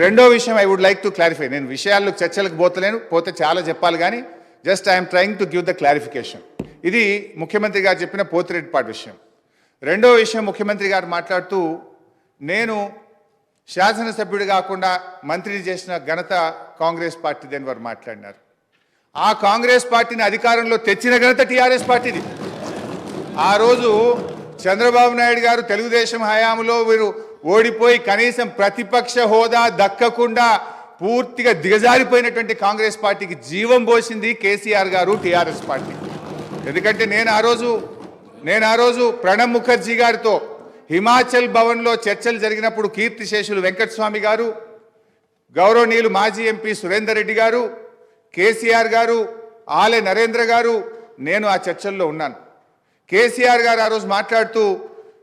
రెండో విషయం I would like to clarify నేను విషయాల్లో చర్చలకు పోతలేను పోతే చాలా చెప్పాలి కానీ just I'm trying to give the clarification ఇది ముఖ్యమంత్రి గారు చెప్పిన పోతిరెడ్డిపాటి విషయం. రెండో విషయం ముఖ్యమంత్రి గారు మాట్లాడుతూ నేను శాసనసభ్యుడు కాకుండా మంత్రిని చేసిన ఘనత కాంగ్రెస్ పార్టీది అని వారు మాట్లాడినారు. ఆ కాంగ్రెస్ పార్టీని అధికారంలో తెచ్చిన ఘనత టీఆర్ఎస్ పార్టీది. ఆ రోజు చంద్రబాబు నాయుడు గారు తెలుగుదేశం హయాంలో వీరు ఓడిపోయి కనీసం ప్రతిపక్ష హోదా దక్కకుండా పూర్తిగా దిగజారిపోయినటువంటి కాంగ్రెస్ పార్టీకి జీవం పోసింది కేసీఆర్ గారు టీఆర్ఎస్ పార్టీ. ఎందుకంటే నేను ఆ రోజు నేను ఆ రోజు ప్రణబ్ ముఖర్జీ గారితో హిమాచల్ భవన్లో చర్చలు జరిగినప్పుడు కీర్తిశేషులు వెంకటస్వామి గారు గౌరవనీయులు మాజీ ఎంపీ సురేందర్ రెడ్డి గారు కేసీఆర్ గారు ఆలే నరేంద్ర గారు నేను ఆ చర్చల్లో ఉన్నాను. కేసీఆర్ గారు ఆ రోజు మాట్లాడుతూ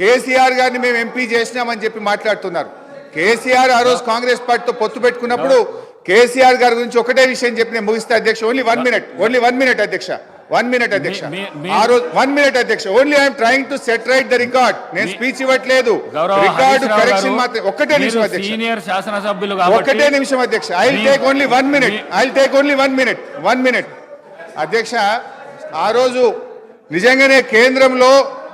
కేసీఆర్ గారిని మేము ఎంపీ చేసినామని చెప్పి మాట్లాడుతున్నారు. కేసీఆర్ ఆ రోజు కాంగ్రెస్ పార్టీతో పొత్తు పెట్టుకున్నప్పుడు కేసీఆర్ గారి గురించి ఒకటే విషయం చెప్పి నేను ముగిస్తే అధ్యక్ష. Only one minute only one minute అధ్యక్ష. వన్ మినిట్ అధ్యక్ష. ఆ రోజు వన్ మినిట్ అధ్యక్ష. Only I'm trying to set right the record నేను స్పీచ్ ఇవ్వట్లేదు. రికార్డు కరెక్షన్ మాత్రం ఒక్కటే నిమిషం అధ్యక్ష. కాబట్టి నిమిషం అధ్యక్ష. I take only one minute I take only one minute one minute అధ్యక్ష ఆ రోజు నిజంగానే కేంద్రంలో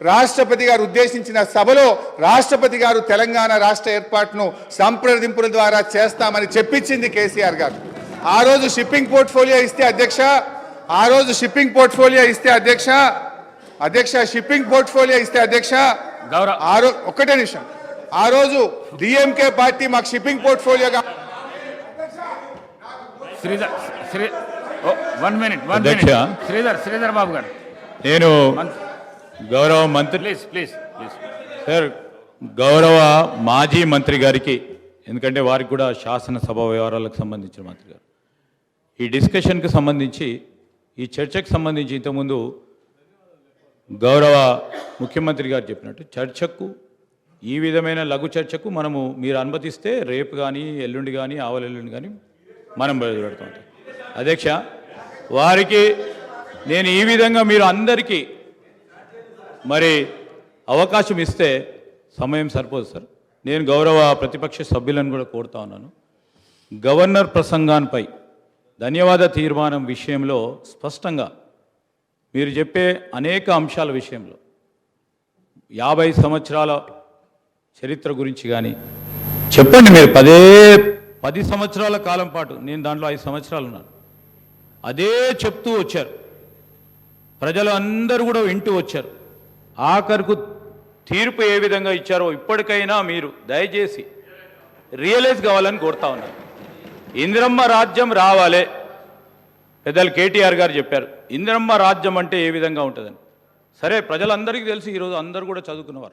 రాష్ట్రపతి గారు ఉద్దేశించిన సభలో రాష్ట్రపతి గారు తెలంగాణ రాష్ట్ర ఏర్పాటును సంప్రదింపుల ద్వారా చేస్తామని చెప్పించింది కేసీఆర్ గారు. ఆ రోజు షిప్పింగ్ పోర్ట్ఫోలియో ఇస్తే అధ్యక్ష ఆ రోజు షిప్పింగ్ పోర్ట్ఫోలియో ఇస్తే అధ్యక్ష అధ్యక్ష షిప్పింగ్ పోర్ట్ఫోలియో ఇస్తే అధ్యక్ష గౌరవ ఆ రోజు ఒక్కటే నిమిషం. ఆ రోజు డిఎంకే పార్టీ మాకు shipping పోర్ట్ఫోలియోగా Sridhar Sri one minute one అధ్యక్ష. మినిట్. శ్రీధర్ శ్రీధర్ బాబు గారు. నేను మంత్- గౌరవ మంత్రి ప్లీజ్ ప్లీజ్ ప్లీజ్ సార్ గౌరవ మాజీ మంత్రి గారికి ఎందుకంటే వారికి కూడా శాసనసభ వ్యవహారాలకు సంబంధించిన మంత్రి గారు. ఈ డిస్కషన్కి సంబంధించి ఈ చర్చకు సంబంధించి ఇంతకుముందు గౌరవ ముఖ్యమంత్రి గారు చెప్పినట్టు చర్చకు ఈ విధమైన లఘు చర్చకు మనము మీరు అనుమతిస్తే రేపు కానీ ఎల్లుండి కానీ ఆవలెల్లుండి కానీ మనం బయలుపెడతాం అధ్యక్ష వారికి నేను ఈ విధంగా మీరు అందరికీ మరి అవకాశం ఇస్తే సమయం సరిపోదు సార్. నేను గౌరవ ప్రతిపక్ష సభ్యులను కూడా కోరుతా ఉన్నాను. గవర్నర్ ప్రసంగాన్పై ధన్యవాద తీర్మానం విషయంలో స్పష్టంగా మీరు చెప్పే అనేక అంశాల విషయంలో యాభై సంవత్సరాల చరిత్ర గురించి కానీ చెప్పండి మీరు. పదే పది సంవత్సరాల కాలం పాటు నేను దాంట్లో ఐదు సంవత్సరాలు ఉన్నాను. అదే చెప్తూ వచ్చారు. ప్రజలు అందరూ కూడా వింటూ వచ్చారు. ఆఖరుకు తీర్పు ఏ విధంగా ఇచ్చారో ఇప్పటికైనా మీరు దయచేసి రియలైజ్ కావాలని కోరుతా ఉన్నారు ఇందిరమ్మ రాజ్యం రావాలే పెద్దలు కేటీఆర్ గారు చెప్పారు. ఇందిరమ్మ రాజ్యం అంటే ఏ విధంగా ఉంటుందని. సరే ప్రజలందరికీ తెలిసి ఈరోజు అందరూ కూడా చదువుకున్నవారు.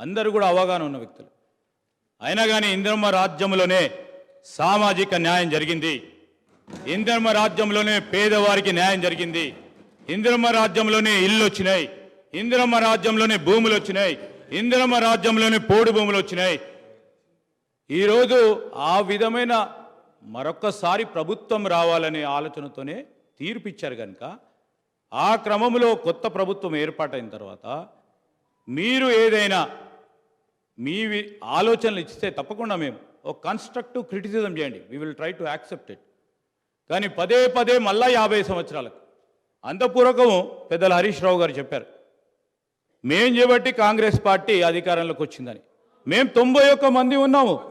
అందరూ కూడా అవగాహన ఉన్న వ్యక్తులు. అయినా కానీ ఇందిరమ్మ రాజ్యంలోనే సామాజిక న్యాయం జరిగింది. ఇందిరమ్మ రాజ్యంలోనే పేదవారికి న్యాయం జరిగింది. ఇందిరమ్మ రాజ్యంలోనే ఇల్లు వచ్చినాయి. ఇందిరమ్మ రాజ్యంలోనే భూములు వచ్చినాయి. ఇందిరమ్మ రాజ్యంలోనే పోడు భూములు వచ్చినాయి. ఈరోజు ఆ విధమైన మరొక్కసారి ప్రభుత్వం రావాలనే ఆలోచనతోనే తీర్పిచ్చారు కనుక ఆ క్రమంలో కొత్త ప్రభుత్వం ఏర్పాటైన తర్వాత మీరు ఏదైనా మీ ఆలోచనలు ఇస్తే తప్పకుండా మేము ఒక కన్స్ట్రక్టివ్ క్రిటిసిజం చేయండి. We will try to accept it కానీ పదే పదే మళ్ళా యాభై సంవత్సరాలకు అంతపూర్వకము పెద్దల హరీష్ రావు గారు చెప్పారు. మేం చేయబట్టి కాంగ్రెస్ పార్టీ అధికారంలోకి వచ్చిందని. మేం తొంభై ఒక్క మంది ఉన్నాము.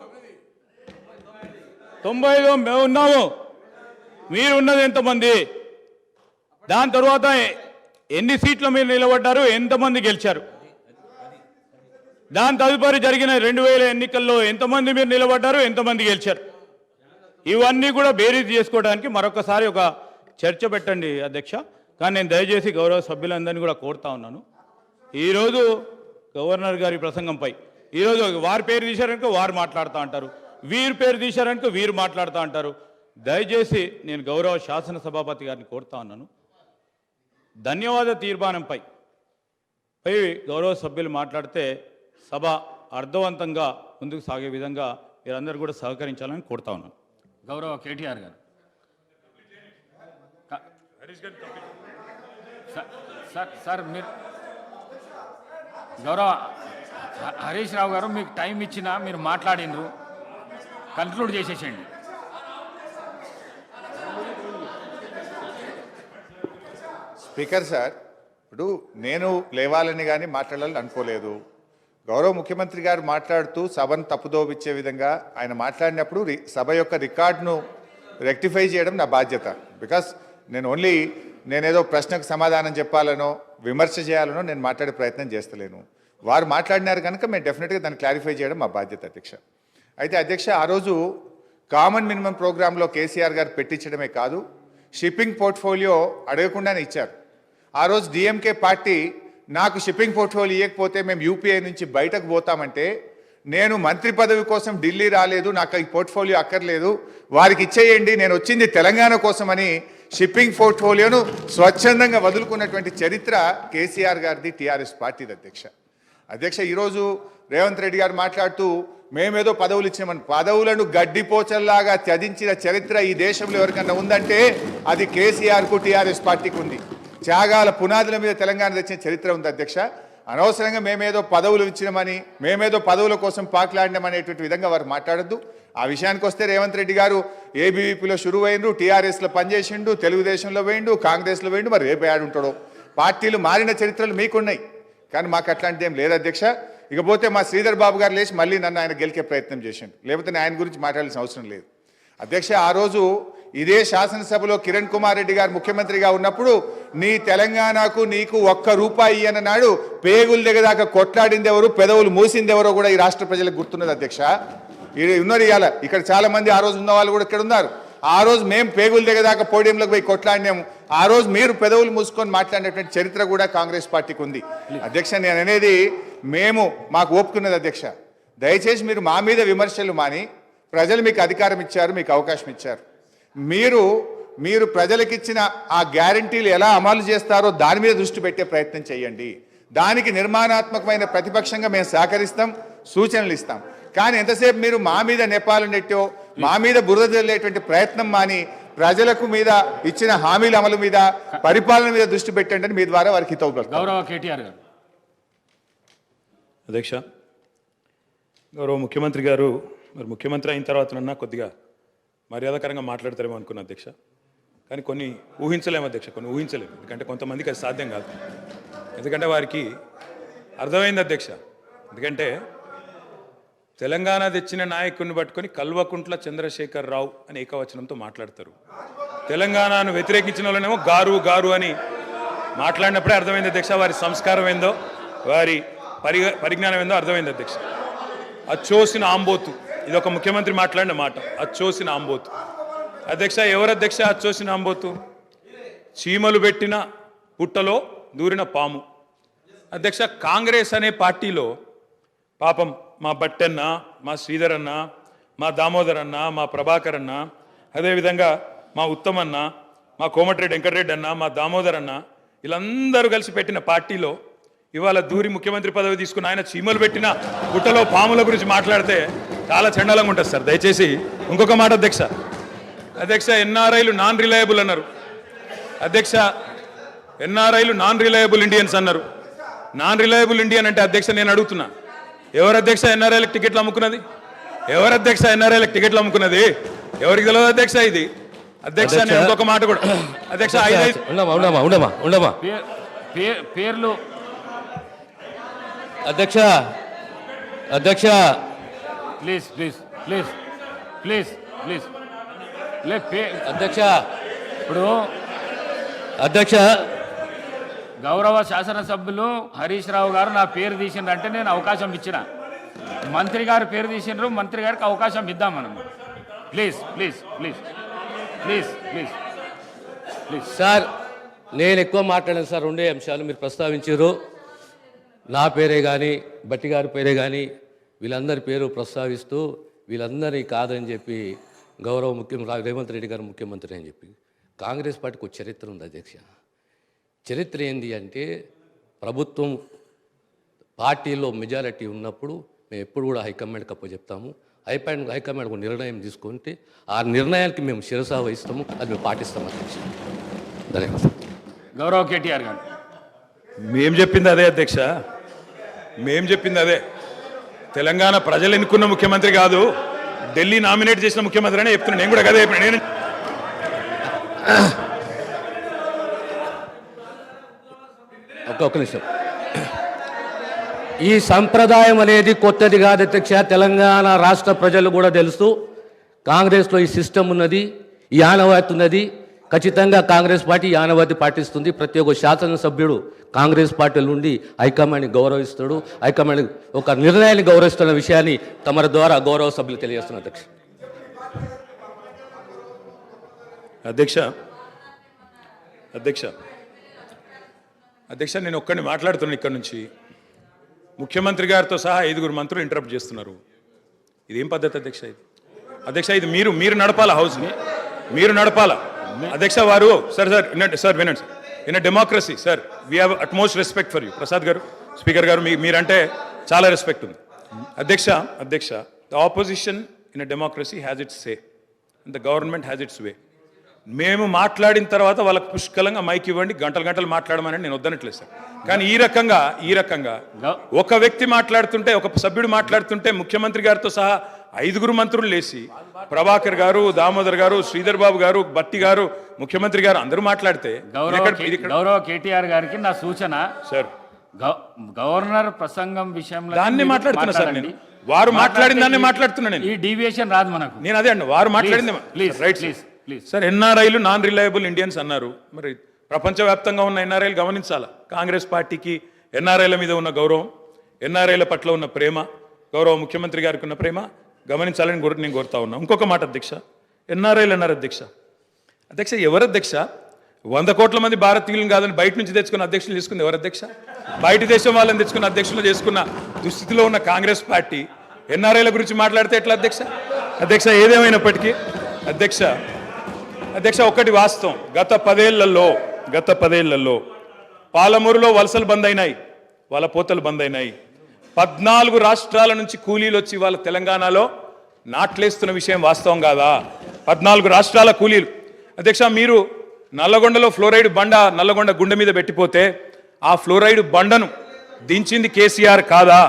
తొంభై ఐదు మేము ఉన్నాము. మీరు ఉన్నది ఎంతమంది? దాని తర్వాత ఎన్ని సీట్లు మీరు నిలబడ్డారు? ఎంతమంది గెలిచారు? దాని తదుపరి జరిగిన రెండు వేల ఎన్నికల్లో ఎంతమంది మీరు నిలబడ్డారు? ఎంతమంది గెలిచారు? ఇవన్నీ కూడా బేరీజ్ చేసుకోవడానికి మరొకసారి ఒక చర్చ పెట్టండి అధ్యక్ష. కానీ నేను దయచేసి గౌరవ సభ్యులందరినీ కూడా కోరుతా ఉన్నాను. ఈరోజు గవర్నర్ గారి ప్రసంగంపై ఈరోజు వారి పేరు తీశారనుకో వారు మాట్లాడుతూ అంటారు వీరి పేరు తీశారనుకో వీరు మాట్లాడుతూ అంటారు. దయచేసి నేను గౌరవ శాసన సభాపతి గారిని కోరుతా ఉన్నాను. ధన్యవాద తీర్మానంపై పై గౌరవ సభ్యులు మాట్లాడితే సభ అర్థవంతంగా ముందుకు సాగే విధంగా మీరందరూ కూడా సహకరించాలని కోరుతా ఉన్నాను. గౌరవ కేటీఆర్ గారు. సార్ సార్ మీరు గౌరవ హరీష్ రావు గారు మీకు టైం ఇచ్చినా మీరు మాట్లాడినరు. కన్క్లూడ్ చేసేసేయండి. స్పీకర్ సార్ ఇప్పుడు నేను లేవాలని కానీ మాట్లాడాలని అనుకోలేదు. గౌరవ ముఖ్యమంత్రి గారు మాట్లాడుతూ సభను తప్పుదోవిచ్చే విధంగా ఆయన మాట్లాడినప్పుడు రి- సభ యొక్క రికార్డును రెక్టిఫై చేయడం నా బాధ్యత. బికాస్ నేను ఓన్లీ నేనేదో ప్రశ్నకు సమాధానం చెప్పాలనో విమర్శ చేయాలనో నేను మాట్లాడే ప్రయత్నం చేస్తలేను. వారు మాట్లాడినారు కనుక మేము డెఫినెట్గా దాన్ని క్లారిఫై చేయడం మా బాధ్యత అధ్యక్ష. అయితే అధ్యక్ష ఆ రోజు కామన్ మినిమం ప్రోగ్రాంలో కేసీఆర్ గారు పెట్టించడమే కాదు షిప్పింగ్ పోర్ట్ఫోలియో అడగకుండానే ఇచ్చారు. ఆ రోజు డిఎంకే పార్టీ నాకు షిప్పింగ్ పోర్ట్ఫోలియో ఇవ్వకపోతే మేము యూపీఐ నుంచి బయటకు పోతామంటే నేను మంత్రి పదవి కోసం ఢిల్లీ రాలేదు నాకు ఈ పోర్ట్ఫోలియో అక్కర్లేదు వారికి ఇచ్చేయండి నేను వచ్చింది తెలంగాణ కోసమని షిప్పింగ్ పోర్ట్ఫోలియోను స్వచ్ఛందంగా వదులుకున్నటువంటి చరిత్ర కేసీఆర్ గారిది టీఆర్ఎస్ పార్టీది అధ్యక్ష. అధ్యక్ష ఈరోజు రేవంత్ రెడ్డి గారు మాట్లాడుతూ మేమేదో పదవులు ఇచ్చామని పదవులను గడ్డిపోచల్లాగా త్యజించిన చరిత్ర ఈ దేశంలో ఎవరికన్నా ఉందంటే అది కేసీఆర్కు టీఆర్ఎస్ పార్టీకి ఉంది. త్యాగాల పునాదుల మీద తెలంగాణ తెచ్చిన చరిత్ర ఉంది అధ్యక్ష. అనవసరంగా మేమేదో పదవులు ఇచ్చినామని మేమేదో పదవుల కోసం పాకులాడినామనేటువంటి విధంగా వారు మాట్లాడద్దు. ఆ విషయానికి వస్తే రేవంత్ రెడ్డి గారు ఏబీవీపీలో షురువు అయిండు టీఆర్ఎస్లో పనిచేసిండు తెలుగుదేశంలో వేయండు కాంగ్రెస్లో వేయండు మరి రేపు ఆడుంటాడు పార్టీలు మారిన చరిత్రలు మీకున్నాయి. కానీ మాకు అట్లాంటిది ఏం లేదు అధ్యక్ష. ఇకపోతే మా శ్రీధర్ బాబు గారు లేచి మళ్ళీ నన్ను ఆయన గెలికే ప్రయత్నం చేసిండు. లేకపోతే ఆయన గురించి మాట్లాడాల్సిన అవసరం లేదు. అధ్యక్ష ఆ రోజు ఇదే శాసనసభలో కిరణ్ కుమార్ రెడ్డి గారు ముఖ్యమంత్రిగా ఉన్నప్పుడు నీ తెలంగాణకు నీకు ఒక్క రూపాయి ఇయ్యన నాడు పేగులు దాకా కొట్లాడింది ఎవరు పెదవులు మూసింది ఎవరో కూడా ఈ రాష్ట్ర ప్రజలకు గుర్తున్నది అధ్యక్ష. ఉన్నారు ఇవాళ ఇక్కడ చాలా మంది ఆ రోజు ఉన్న వాళ్ళు కూడా ఇక్కడ ఉన్నారు. ఆ రోజు మేము పేగులు దిగదాకా పోడియంలోకి పోయి కొట్లాడినాము. ఆ రోజు మీరు పెదవులు మూసుకొని మాట్లాడినటువంటి చరిత్ర కూడా కాంగ్రెస్ పార్టీకి ఉంది. అధ్యక్ష నేను అనేది మేము మాకు ఒప్పుకున్నది అధ్యక్ష. దయచేసి మీరు మా మీద విమర్శలు మాని ప్రజలు మీకు అధికారం ఇచ్చారు మీకు అవకాశం ఇచ్చారు. మీరు మీరు ప్రజలకిచ్చిన ఆ గ్యారంటీలు ఎలా అమలు చేస్తారో దాని మీద దృష్టి పెట్టే ప్రయత్నం చేయండి. దానికి నిర్మాణాత్మకమైన ప్రతిపక్షంగా మేము సహకరిస్తాం సూచనలు ఇస్తాం. కానీ ఎంతసేపు మీరు మా మీద నెపాలు నెట్టో మా మీద బురద జల్లేటువంటి ప్రయత్నం మాని ప్రజలకు మీద ఇచ్చిన హామీల అమలు మీద పరిపాలన మీద దృష్టి పెట్టండి అని మీ ద్వారా వారికి హితవు. గౌరవ కేటీఆర్ గారు. అధ్యక్ష గౌరవ ముఖ్యమంత్రి గారు మరి ముఖ్యమంత్రి అయిన తర్వాతనన్నా కొద్దిగా మర్యాదకరంగా మాట్లాడతారేమో అనుకున్నా అధ్యక్ష. కానీ కొన్ని ఊహించలేము అధ్యక్ష కొన్ని ఊహించలేము. ఎందుకంటే కొంతమందికి అది సాధ్యం కాదు. ఎందుకంటే వారికి అర్థమైంది అధ్యక్ష. ఎందుకంటే తెలంగాణ తెచ్చిన నాయకుడిని పట్టుకొని కల్వకుంట్ల చంద్రశేఖర్ రావు అని ఏకవచనంతో మాట్లాడతారు. తెలంగాణను వ్యతిరేకించిన వాళ్ళనేమో గారు గారు అని మాట్లాడినప్పుడే అర్థమైంది అధ్యక్ష వారి సంస్కారం ఏందో వారి పరి పరిజ్ఞానం ఏందో అర్థమైంది అధ్యక్ష. అచ్చోసిన ఆంబోతు ఇది ఒక ముఖ్యమంత్రి మాట్లాడిన మాట అచ్చోసిన ఆంబోతు. అధ్యక్ష ఎవరు అధ్యక్ష అచ్చోసిన ఆంబోతు? చీమలు పెట్టిన పుట్టలో దూరిన పాము. అధ్యక్ష కాంగ్రెస్ అనే పార్టీలో పాపం మా బట్టన్న మా శ్రీధర్ అన్న మా దామోదర్ అన్న మా ప్రభాకర్ అన్న అదేవిధంగా మా ఉత్తమన్న మా కోమటిరెడ్డి వెంకటరెడ్డి అన్న మా దామోదర్ అన్న వీళ్ళందరూ కలిసి పెట్టిన పార్టీలో ఇవాళ దూరి ముఖ్యమంత్రి పదవి తీసుకున్న ఆయన చీమలు పెట్టిన గుట్టలో పాముల గురించి మాట్లాడితే చాలా చండాలంగా ఉంటుంది సార్. దయచేసి ఇంకొక మాట అధ్యక్ష. అధ్యక్ష ఎన్ఆర్ఐలు నాన్ రిలయబుల్ అన్నారు. అధ్యక్ష ఎన్ఆర్ఐలు నాన్ రిలయబుల్ ఇండియన్స్ అన్నారు. నాన్ రిలయబుల్ ఇండియన్ అంటే అధ్యక్ష నేను అడుగుతున్నా. ఎవరు అధ్యక్ష ఎన్ఆర్ఐలకు టికెట్లు అమ్ముకున్నది? ఎవరు అధ్యక్ష ఎన్ఆర్ఐలకు టికెట్లు అమ్ముకున్నది? ఎవరికి తెలియదు అధ్యక్ష ఇది? అధ్యక్ష నేను. ఇంకొక మాట కూడా అధ్యక్ష ఉండమా ఉండమా ఉండమా ఉండమా పేర్లు అధ్యక్ష అధ్యక్ష. Please please please please please. లే అధ్యక్ష. ఇప్పుడు అధ్యక్ష గౌరవ శాసనసభ్యులు హరీష్ రావు గారు నా పేరు తీసిండ్రంటే నేను అవకాశం ఇచ్చిన. మంత్రి గారు పేరు తీసిండ్రు మంత్రి గారికి అవకాశం ఇద్దాం మనం. Please please please please please please. Sir నేను ఎక్కువ మాట్లాడాను సార్ రెండే అంశాలు మీరు ప్రస్తావించారు. నా పేరే కానీ బట్టి గారి పేరే కానీ వీళ్ళందరి పేరు ప్రస్తావిస్తూ వీళ్ళందరినీ కాదని చెప్పి గౌరవ ముఖ్యమంత్రి రేవంత్ రెడ్డి గారు ముఖ్యమంత్రి అని చెప్పి కాంగ్రెస్ పార్టీకి ఒక చరిత్ర ఉంది అధ్యక్ష. చరిత్ర ఏంది అంటే ప్రభుత్వం పార్టీలో మెజారిటీ ఉన్నప్పుడు మేము ఎప్పుడు కూడా హైకమాండ్కి అప్పచెప్తాము హైకమాండ్ హైకమాండ్ ఒక నిర్ణయం తీసుకుంటే ఆ నిర్ణయానికి మేము శిరసా వహిస్తాము అది మేము పాటిస్తాం అధ్యక్ష. ధన్యవాదాలు. గౌరవ కేటీఆర్ గారు. మేం చెప్పింది అదే అధ్యక్ష. మేం చెప్పింది అదే. తెలంగాణ ప్రజలు ఎన్నుకున్న ముఖ్యమంత్రి కాదు ఢిల్లీ నామినేట్ చేసిన ముఖ్యమంత్రి అని చెప్తున్నా. నేను కూడా అదే చెప్పిన. నేను ఒక్క నిమిషం. ఈ సంప్రదాయం అనేది కొత్తది కాదు అధ్యక్ష. తెలంగాణ రాష్ట్ర ప్రజలు కూడా తెలుసు. కాంగ్రెస్లో ఈ సిస్టమ్ ఉన్నది ఈ ఆనవాయితీ ఉన్నది. ఖచ్చితంగా కాంగ్రెస్ పార్టీ ఆనవాయితీ పాటిస్తుంది. ప్రతి ఒక్క శాసనసభ్యుడు కాంగ్రెస్ పార్టీ నుండి హైకమాండ్ని గౌరవిస్తాడు. హైకమాండ్ ఒక నిర్ణయాన్ని గౌరవిస్తున్న విషయాన్ని తమ ద్వారా గౌరవ సభ్యులు తెలియజేస్తున్నారు అధ్యక్ష. అధ్యక్ష అధ్యక్ష అధ్యక్ష నేను ఒక్కడిని మాట్లాడుతున్నాను ఇక్కడ నుంచి. ముఖ్యమంత్రి గారితో సహా ఐదుగురు మంత్రులు ఇంటరప్ట్ చేస్తున్నారు. ఇదేం పద్ధతి అధ్యక్ష ఇది? అధ్యక్ష ఇది మీరు మీరు నడపాలా హౌస్ని మీరు నడపాలా? అధ్యక్ష వారు సార్ సార్ వినండి సార్ వినండి sir in democracy sir we have utmost respect for you Prasad గారు స్పీకర్ గారు మీ మీరంటే చాలా రెస్పెక్ట్ ఉంది. అధ్యక్ష అధ్యక్ష the opposition in a democracy has its say the government has its way మేము మాట్లాడిన తర్వాత వాళ్ళకి పుష్కలంగా మైక్ ఇవ్వండి గంటలు గంటలు మాట్లాడమని నేను వద్దనట్లేదు సార్ కానీ ఈ రకంగా ఈ రకంగా ఒక వ్యక్తి మాట్లాడుతుంటే ఒక సభ్యుడు మాట్లాడుతుంటే ముఖ్యమంత్రి గారితో సహా ఐదుగురు మంత్రులు లేచి ప్రభాకర్ గారు దామోదర్ గారు శ్రీధర్ బాబు గారు బట్టి గారు ముఖ్యమంత్రి గారు అందరూ మాట్లాడితే గౌరవ కేటీఆర్ గారికి నా సూచన సార్ గవ- గవర్నర్ ప్రసంగం విషయంలో దాన్నే మాట్లాడుతున్నా సార్. నేను. వారు మాట్లాడిన దాన్నే ఈ- మాట్లాడుతున్నా నేను. ఈ డీవియేషన్ రాదు మనకు నేను అదే అండి వారు మాట్లాడింది please right please please sir ఎన్ఆర్ఐలు నాన్ రిలయబుల్ ఇండియన్స్ అన్నారు. మరి ప్రపంచవ్యాప్తంగా ఉన్న ఎన్ఆర్ఐలు గమనించాలా? కాంగ్రెస్ పార్టీకి ఎన్ఆర్ఐల మీద ఉన్న గౌరవం ఎన్ఆర్ఐల పట్ల ఉన్న ప్రేమ గౌరవ ముఖ్యమంత్రి గారికి ఉన్న ప్రేమ గమనించాలని కోరు నేను కోరుతా ఉన్నా. ఇంకొక మాట అధ్యక్ష. ఎన్ఆర్ఐలు అన్నారు అధ్యక్ష. అధ్యక్ష ఎవరు అధ్యక్ష? వంద కోట్ల మంది భారతీయులను కాదని బయట నుంచి తెచ్చుకున్న అధ్యక్షులు తీసుకుంది ఎవరు అధ్యక్ష? బయట దేశం వాళ్ళని తెచ్చుకున్న అధ్యక్షులు చేసుకున్న దుస్థితిలో ఉన్న కాంగ్రెస్ పార్టీ ఎన్ఆర్ఐల గురించి మాట్లాడితే ఎట్లా అధ్యక్ష? అధ్యక్ష ఏదేమైనప్పటికీ అధ్యక్ష అధ్యక్ష ఒక్కటి వాస్తవం. గత పదేళ్ళలో గత పదేళ్ళలో పాలమూరులో వలసలు బంద్ అయినాయి. వాళ్ళ పోతలు బంద్ అయినాయి. పద్నాలుగు రాష్ట్రాల నుంచి కూలీలు వచ్చి వాళ్ళ తెలంగాణలో నాట్లేస్తున్న విషయం వాస్తవం కాదా? పద్నాలుగు రాష్ట్రాల కూలీలు. అధ్యక్ష మీరు నల్లగొండలో ఫ్లోరైడ్ బండ నల్లగొండ గుండె మీద పెట్టిపోతే ఆ ఫ్లోరైడ్ బండను దించింది కేసీఆర్ కాదా?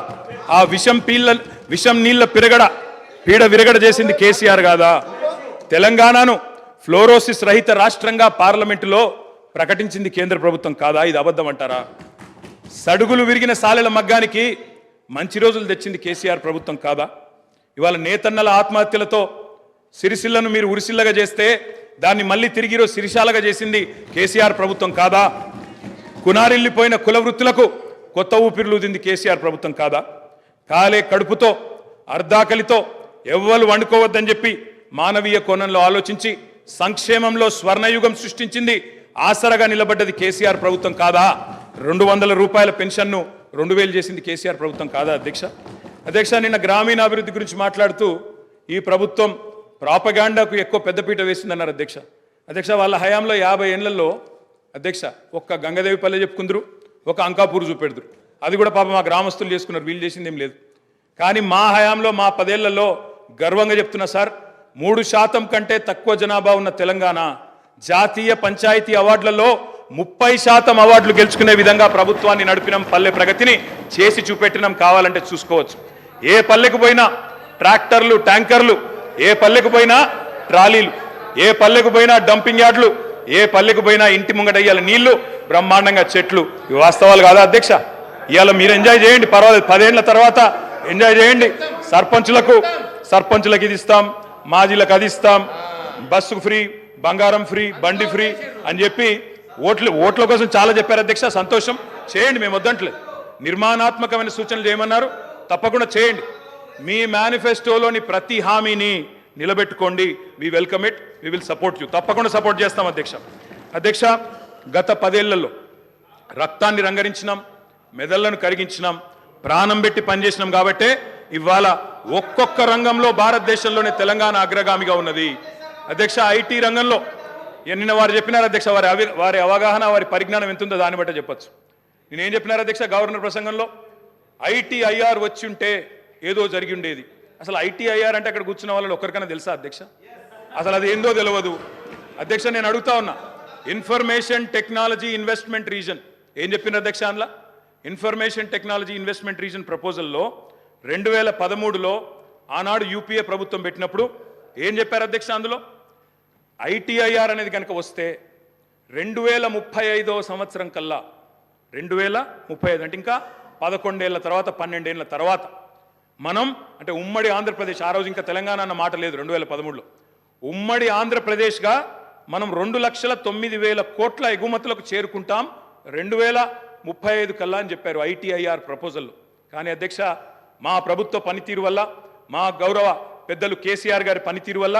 ఆ విషం పీళ్ళ విషం నీళ్ళ పిరగడ పీడ విరగడ చేసింది కేసీఆర్ కాదా? తెలంగాణను ఫ్లోరోసిస్ రహిత రాష్ట్రంగా పార్లమెంటులో ప్రకటించింది కేంద్ర ప్రభుత్వం కాదా? ఇది అబద్ధం అంటారా? సడుగులు విరిగిన సాలెల మగ్గానికి మంచి రోజులు తెచ్చింది కేసీఆర్ ప్రభుత్వం కాదా? ఇవాళ నేతన్నల ఆత్మహత్యలతో సిరిసిల్లను మీరు ఉరిసిల్లగా చేస్తే దాన్ని మళ్ళీ తిరిగి సిరిశాలగా చేసింది కేసీఆర్ ప్రభుత్వం కాదా? కునారిల్లిపోయిన కుల వృత్తులకు కొత్త ఊపిరులూదింది కేసీఆర్ ప్రభుత్వం కాదా? కాలే కడుపుతో అర్ధాకలితో ఎవ్వరు వండుకోవద్దని చెప్పి మానవీయ కోణంలో ఆలోచించి సంక్షేమంలో స్వర్ణయుగం సృష్టించింది. ఆసరగా నిలబడ్డది కేసీఆర్ ప్రభుత్వం కాదా? రెండు వందల రూపాయల పెన్షన్ను రెండు వేలు చేసింది కేసీఆర్ ప్రభుత్వం కాదా అధ్యక్ష? అధ్యక్ష నిన్న గ్రామీణాభివృద్ధి గురించి మాట్లాడుతూ ఈ ప్రభుత్వం ప్రాపగాండాకు ఎక్కువ పెద్దపీట వేసిందన్నారు అధ్యక్ష. అధ్యక్ష వాళ్ళ హయాంలో యాభై ఏళ్ళలో అధ్యక్ష ఒక్క గంగదేవిపల్లె చెప్పుకుందరు ఒక అంకాపూర్ చూపెడుదురు. అది కూడా పాపం మా గ్రామస్తులు చేసుకున్నారు వీళ్ళు చేసింది ఏం లేదు. కానీ మా హయాంలో మా పదేళ్ళలో గర్వంగా చెప్తున్నా సార్ మూడు శాతం కంటే తక్కువ జనాభా ఉన్న తెలంగాణ జాతీయ పంచాయతీ అవార్డులలో ముప్పై శాతం అవార్డులు గెలుచుకునే విధంగా ప్రభుత్వాన్ని నడిపినాం పల్లె ప్రగతిని చేసి చూపెట్టినాం కావాలంటే చూసుకోవచ్చు. ఏ పల్లెకు పోయినా ట్రాక్టర్లు ట్యాంకర్లు ఏ పల్లెకు పోయినా ట్రాలీలు ఏ పల్లెకు పోయినా డంపింగ్ యార్డ్లు ఏ పల్లెకు పోయినా ఇంటి ముంగట ఇయ్యాల నీళ్ళు బ్రహ్మాండంగా చెట్లు. ఇవి వాస్తవాలు కాదా అధ్యక్ష? ఇవాళ మీరు ఎంజాయ్ చేయండి పర్వాలేదు. పదేళ్ళ తర్వాత ఎంజాయ్ చేయండి. సర్పంచులకు సర్పంచులకు ఇది ఇస్తాం. మాజీలకు అది ఇస్తాం. బస్సు ఫ్రీ బంగారం ఫ్రీ బండి ఫ్రీ అని చెప్పి ఓట్లు ఓట్ల కోసం చాలా చెప్పారు అధ్యక్ష. సంతోషం. చేయండి మేము వద్దంట్లేదు. నిర్మాణాత్మకమైన సూచనలు చేయమన్నారు. తప్పకుండా చేయండి. మీ మేనిఫెస్టోలోని ప్రతి హామీని నిలబెట్టుకోండి. We welcome it we will support you తప్పకుండా సపోర్ట్ చేస్తాం అధ్యక్ష. అధ్యక్ష గత పదేళ్ళలో రక్తాన్ని రంగరించినాం మెదళ్ళను కరిగించినాం ప్రాణం పెట్టి పనిచేసినాం కాబట్టే ఇవాళ ఒక్కొక్క రంగంలో భారతదేశంలోనే తెలంగాణ అగ్రగామిగా ఉన్నది. అధ్యక్ష ఐటీ రంగంలో ఇక నిన్న వారు చెప్పినారు అధ్యక్ష వారి అవి వారి అవగాహన వారి పరిజ్ఞానం ఎంత ఉందో దాన్ని బట్టే చెప్పొచ్చు. నేనేం చెప్పినారు అధ్యక్ష గవర్నర్ ప్రసంగంలో? ఐటీఐఆర్ వచ్చి ఉంటే ఏదో జరిగి ఉండేది అసలు ఐటీఐఆర్ అంటే అక్కడ కూర్చున్న వాళ్ళు ఒక్కరికైనా తెలుసా అధ్యక్ష? అసలు అది ఏందో తెలియదు అధ్యక్ష నేను అడుగుతా ఉన్నా. Information technology investment region. ఏం చెప్పిన అధ్యక్ష అందులో? ఇన్ఫర్మేషన్ టెక్నాలజీ ఇన్వెస్ట్మెంట్ రీజన్ ప్రపోజల్లో రెండు వేల పదమూడులో ఆనాడు యూపీఏ ప్రభుత్వం పెట్టినప్పుడు ఏం చెప్పారు అధ్యక్ష అందులో? ఐటీఐఆర్ అనేది కనుక వస్తే రెండు వేల ముప్పై ఐదవ సంవత్సరం కల్లా రెండు వేల ముప్పై ఐదు అంటే ఇంకా పదకొండేళ్ళ తర్వాత పన్నెండేళ్ళ తర్వాత మనం అంటే ఉమ్మడి ఆంధ్రప్రదేశ్ ఆ రోజు ఇంకా తెలంగాణ అన్న మాట లేదు రెండు వేల పదమూడులో. ఉమ్మడి ఆంధ్రప్రదేశ్గా మనం రెండు లక్షల తొమ్మిది వేల కోట్ల ఎగుమతులకు చేరుకుంటాం రెండు వేల ముప్పై ఐదు కల్లా అని చెప్పారు ఐటీఐఆర్ ప్రపోజల్లో కానీ అధ్యక్ష మా ప్రభుత్వ పనితీరు వల్ల మా గౌరవ పెద్దలు కేసీఆర్ గారి పనితీరు వల్ల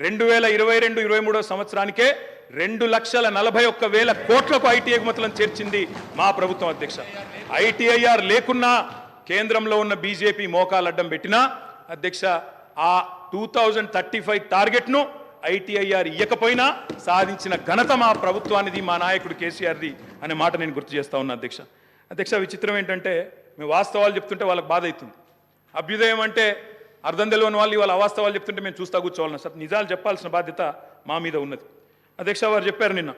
రెండు వేల ఇరవై రెండు ఇరవై మూడో సంవత్సరానికే రెండు లక్షల నలభై ఒక్క వేల కోట్లకు ఐటీ ఎగుమతులను చేర్చింది మా ప్రభుత్వం అధ్యక్ష. ఐటీఐఆర్ లేకున్నా కేంద్రంలో ఉన్న బీజేపీ మోకాలు అడ్డం పెట్టినా అధ్యక్ష ఆ టూ థౌజండ్ థర్టీ ఫైవ్ టార్గెట్ను ఐటీఐఆర్ ఇయ్యకపోయినా సాధించిన ఘనత మా ప్రభుత్వానిది మా నాయకుడు కేసీఆర్ది అనే మాట నేను గుర్తు చేస్తా ఉన్నా అధ్యక్ష. అధ్యక్ష విచిత్రం ఏంటంటే మేము వాస్తవాలు చెప్తుంటే వాళ్ళకి బాధ అవుతుంది. అభ్యుదయం అంటే అర్థం తెలియని వాళ్ళు ఇవాళ అవాస్తవాలు చెప్తుంటే మేము చూస్తా కూర్చోవాలన్నా సార్ నిజాలు చెప్పాల్సిన బాధ్యత మా మీద ఉన్నది. అధ్యక్ష వారు చెప్పారు నిన్న